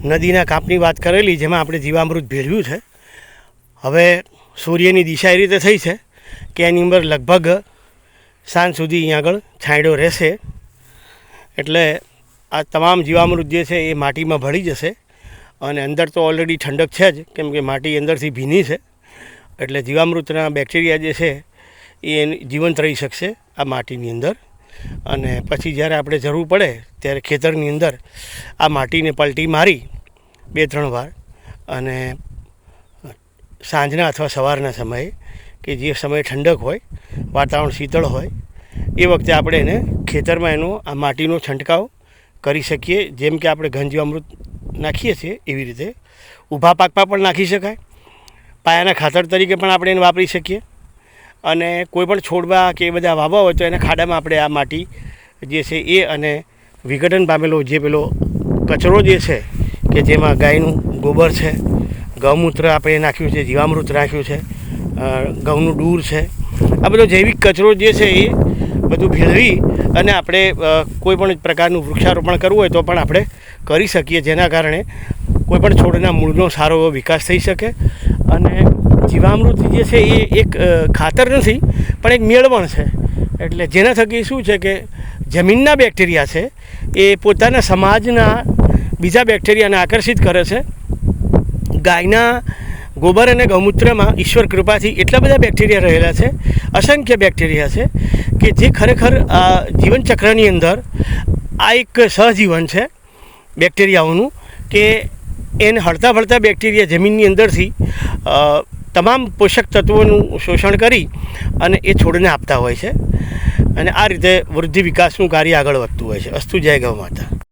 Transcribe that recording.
નદીના કાપની વાત કરેલી, જેમાં આપણે જીવામૃત ભેળવ્યું છે. હવે સૂર્યની દિશા એ રીતે થઈ છે કે એની અંદર લગભગ સાંજ સુધી અહીંયા આગળ છાંયડો રહેશે. એટલે આ તમામ જીવામૃત જે છે એ માટીમાં ભળી જશે અને અંદર તો ઓલરેડી ઠંડક છે જ, કેમ કે માટી અંદરથી ભીની છે. એટલે જીવામૃતના બેક્ટેરિયા જે છે એ જીવંત રહી શકશે આ માટીની અંદર. અને પછી જ્યારે આપણે જરૂર પડે ત્યારે ખેતરની અંદર આ માટીને પલટી મારી બે ત્રણ વાર અને સાંજના અથવા સવારના સમયે કે જે સમયે ઠંડક હોય, વાતાવરણ શીતળ હોય, એ વખતે આપણે એને ખેતરમાં એનો આ માટીનો છંટકાવ કરી શકીએ. જેમ કે આપણે ઘન જીવામૃત નાખીએ છીએ એવી રીતે. ઊભા પાકમાં પણ નાખી શકાય. પાયાના ખાતર તરીકે પણ આપણે એને વાપરી શકીએ. અને કોઈ પણ છોડવા કે એ બધા વાવવા હોય તો એના ખાડામાં આપણે આ માટી જે છે એ અને વિઘટન પામેલો જે પેલો કચરો જે છે કે જેમાં ગાયનું ગોબર છે, ગૌમૂત્ર આપણે નાખ્યું છે, જીવામૃત નાખ્યું છે ઘઉંનું ડૂર છે. આ બધો જૈવિક કચરો જે છે એ બધું ભેળવી અને આપણે કોઈ પણ પ્રકારનું વૃક્ષારોપણ કરવું હોય તો પણ આપણે કરી શકીએ, જેના કારણે કોઈપણ છોડના મૂળનો સારો એવો વિકાસ થઈ શકે અને જીવામૃત જે છે એ એક ખાતર નથી, પણ એક મેળવણ છે. એટલે જેના થકી શું છે કે જમીનના બેક્ટેરિયા છે, એ પોતાના સમાજના બીજા બેક્ટેરિયાને આકર્ષિત કરે છે. ગાયના ગોબર અને ગૌમૂત્રમાં ઈશ્વર કૃપાથી એટલા બધા બેક્ટેરિયા રહેલા છે, અસંખ્ય બેક્ટેરિયા છે, કે જે ખરેખર આ જીવનચક્રની અંદર આ એક સહજીવન છે બેક્ટેરિયાઓનું, કે એને હળતા ભળતા બેક્ટેરિયા જમીનની અંદરથી તમામ પોષક તત્વોનું શોષણ કરી અને એ છોડને આપતા હોય છે. અને આ રીતે વૃદ્ધિ વિકાસનું કાર્ય આગળ વધતું હોય છે. અસ્તુ જય ગૌ માતા.